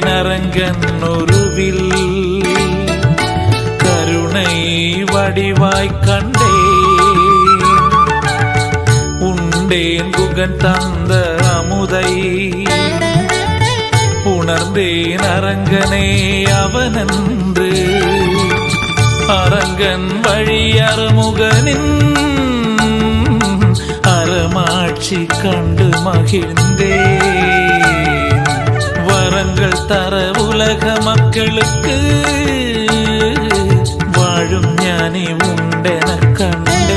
நரங்கன் ஒருவில் கருணை வடிவாய் கண்டே உண்டேன் குகன் தந்த அமுதை உணர்ந்தேன் அரங்கனே அவனன்று. அரங்கன் வழி அறுமுகனின் அறமாட்சி கண்டு மகிழ்ந்தே உலக மக்களுக்கு வாழும் ஞானி உண்டென கண்டே.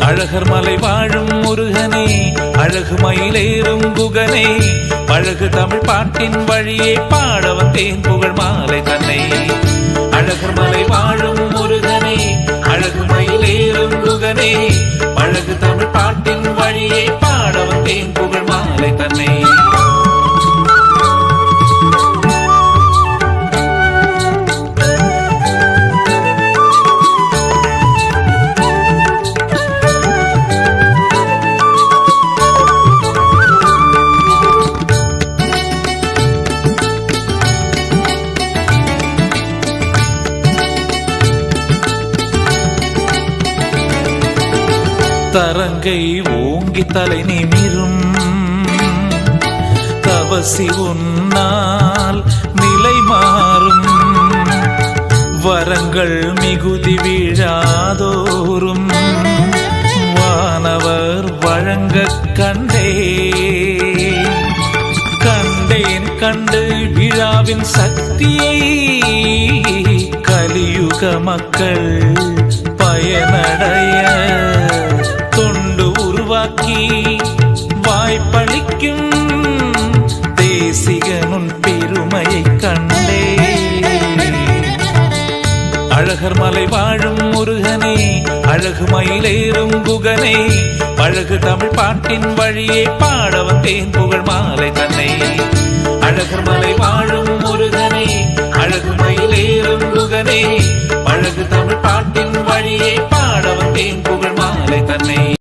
அழகர் மலை வாழும் முருகனே அழகு மயிலேறும் குகனே அழகு தமிழ் பாட்டின் வழியே பாட வந்தேன் புகழ் மாலை தன்னை. அழகர் மலை வாழும் முருகனே அழகு மயிலேறும் குகனே அழகு தமிழ் பாட்டின் வழியே பாட தரங்கை ஓங்கி தலை நிமிரும். தவசி உன்னால் நிலை மாறும். வரங்கள் மிகுதி வீழாதோறும். வானவர் வழங்க கண்டே. கண்டேன் கண்டு விழாவின் சக்தியை. கலியுக மக்கள் பயனடை ஆகி வாய்ப்பளிக்கும் தேசிகனுன் பெருமையை கண்டே. அழகர் மலை வாழும் முருகனே அழகு மயிலேறும் குகனே. அழகு தமிழ் பாட்டின் வழியே பாட வந்தேன் புகழ் மாலை தன்னை. அழகர் மலை வாழும் முருகனே அழகு மயிலேறும் குகனே. அழகு தமிழ் பாட்டின் வழியே பாட வந்தேன் புகழ் மாலை தன்னை.